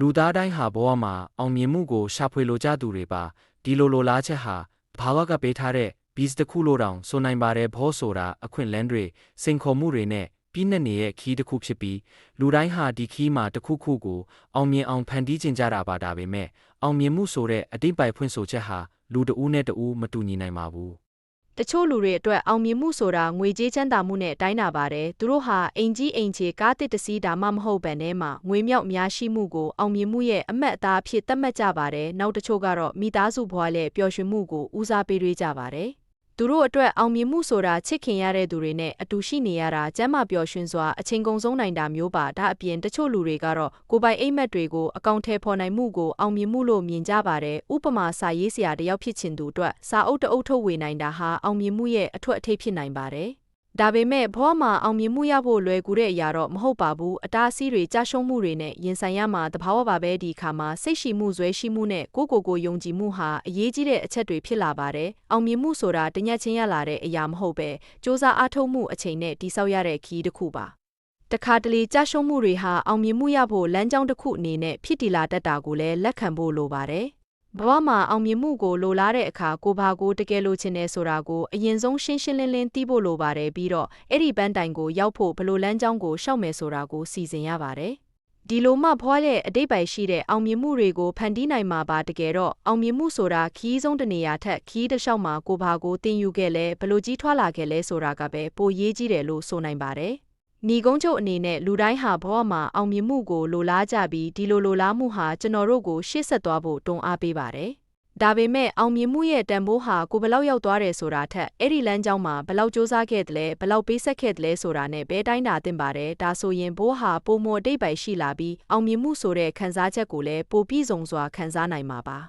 လူသားတိုင်းဟာဘဝမှာအောင်မြင်မှုကိုရှာဖွေလိုကြသူတွေပါဒီလိုလိုလားချက်ဟာဘာဝကပေးထားတဲ့ bees တစ်ခုလိုတောင်ဆိုနိုင်ပါတယ်ဘောဆိုတာအခွင့်လန်းတွေစိန်ခေါ်မှုတွေနဲ့ပြီးနှစ်နေရဲ့ခီးတစ်ခုဖြစ်ပြီးလူတိုင်းဟာဒီခီးမှာတစ်ခုခုကိုအောင်မြင်အောင်ဖန်တီးကျင်ကြတာပါဒါပေမဲ့အောင်မြင်မှုဆိုတဲ့အတိတ်ပိုင်ဖွင့်ဆိုချက်ဟာလူတဦးနဲ့တဦးမတူညီနိုင်ပါဘူး တချို့လူတွေအတွက်အောင်မြင်မှုဆိုတာငွေကြေးချမ်းသာမှုနဲ့တိုင်းတာပါတယ်သူတို့ဟာအိမ်ကြီးအိမ်ချေကားတစ်တစ်စီးဒါမှမဟုတ်ဘဲနဲ့မှငွေမြောက်များရှိမှုကိုအောင်မြင်မှုရဲ့အမတ်အသားအဖြစ်သတ်မှတ်ကြပါတယ်နောက်တချို့ကတော့မိသားစုဘဝနဲ့ပျော်ရွှင်မှုကိုဦးစားပေးတွေးကြပါတယ် သူတို့အတွက်အောင်မြင်မှုဆိုတာချစ်ခင်ရတဲ့သူတွေနဲ့အတူရှိနေရတာကျမ်းမာပျော်ရွှင်စွာအချိန်ကုန်ဆုံးနိုင်တာမျိုးပါဒါအပြင်တချို့လူတွေကတော့ကိုယ်ပိုင်အိမ်မက်တွေကိုအကောင့်ထဲပေါ်နိုင်မှုကိုအောင်မြင်မှုလို့မြင်ကြပါတယ်ဥပမာစာရေးဆရာတယောက်ဖြစ်ချင်သူအတွက်စာအုပ်တအုပ်ထုတ်ဝေနိုင်တာဟာအောင်မြင်မှုရဲ့အထွတ်အထိပ်ဖြစ်နိုင်ပါတယ် ဒါပေမဲ့ဘဝမှာအောင်မြင်မှုရဖို့လွယ်ကူတဲ့အရာတော့မဟုတ်ပါဘူးအတားအဆီးတွေကြာရှုံးမှုတွေနဲ့ရင်ဆိုင်ရမှာတဘာဝပါပဲဒီအခါမှာစိတ်ရှိမှုဇွဲရှိမှုနဲ့ကိုယ့်ကိုယ်ကိုယုံကြည်မှုဟာအရေးကြီးတဲ့အချက်တွေဖြစ်လာပါတယ်အောင်မြင်မှုဆိုတာတညက်ချင်းရလာတဲ့အရာမဟုတ်ပဲစ조사အားထုတ်မှုအချိန်နဲ့တိဆောက်ရတဲ့ခီးတစ်ခုပါတခါတလေကြာရှုံးမှုတွေဟာအောင်မြင်မှုရဖို့လမ်းကြောင်းတစ်ခုအနေနဲ့ဖြစ်တည်လာတတ်တာကိုလည်းလက်ခံဖို့လိုပါတယ် ဘဝမှာအောင်မြင်မှုကိုလိုလားတဲ့အခါကိုဘာကိုတကယ်လိုချင်တယ်ဆိုတာကိုအရင်ဆုံးရှင်းရှင်းလင်းလင်းသိဖို့လိုပါတယ်ပြီးတော့အဲ့ဒီပန်းတိုင်ကိုရောက်ဖို့ဘယ်လိုလမ်းကြောင်းကိုရှောက်မယ်ဆိုတာကိုစီစဉ်ရပါတယ်ဒီလိုမှဘွားရဲ့အတိတ်ပိုင်ရှိတဲ့အောင်မြင်မှုတွေကိုဖန်တီးနိုင်မှာပါတကယ်တော့အောင်မြင်မှုဆိုတာခီးဆုံးတစ်နေရာထက်ခီးတစ်လျှောက်မှာကိုဘာကိုတင်ယူခဲ့လဲဘယ်လိုကြီးထွားလာခဲ့လဲဆိုတာကပဲပိုရေးကြီးတယ်လို့ဆိုနိုင်ပါတယ် ညီကုန်းချုပ်အနေနဲ့လူတိုင်းဟာဘဝမှာအောင်မြင်မှုကိုလိုလားကြပြီးဒီလိုလိုလားမှုဟာကျွန်တော်တို့ကိုရှေ့ဆက်သွားဖို့တွန်းအားပေးပါတယ်။ဒါပေမဲ့အောင်မြင်မှုရဲ့တန်ဖိုးဟာကိုဘယ်လောက်ရောက်သွားတယ်ဆိုတာထက်အဲ့ဒီလမ်းကြောင်းမှာဘယ်လောက်စူးစမ်းခဲ့တယ်လဲဘယ်လောက်ပေးဆက်ခဲ့တယ်လဲဆိုတာနဲ့ဘယ်တိုင်းတာတင်ပါတယ်။ဒါဆိုရင်ဘိုးဟာပုံမအတိတ်ပိုင်ရှိလာပြီးအောင်မြင်မှုဆိုတဲ့ခံစားချက်ကိုလည်းပိုပြည့်စုံစွာခံစားနိုင်မှာပါ။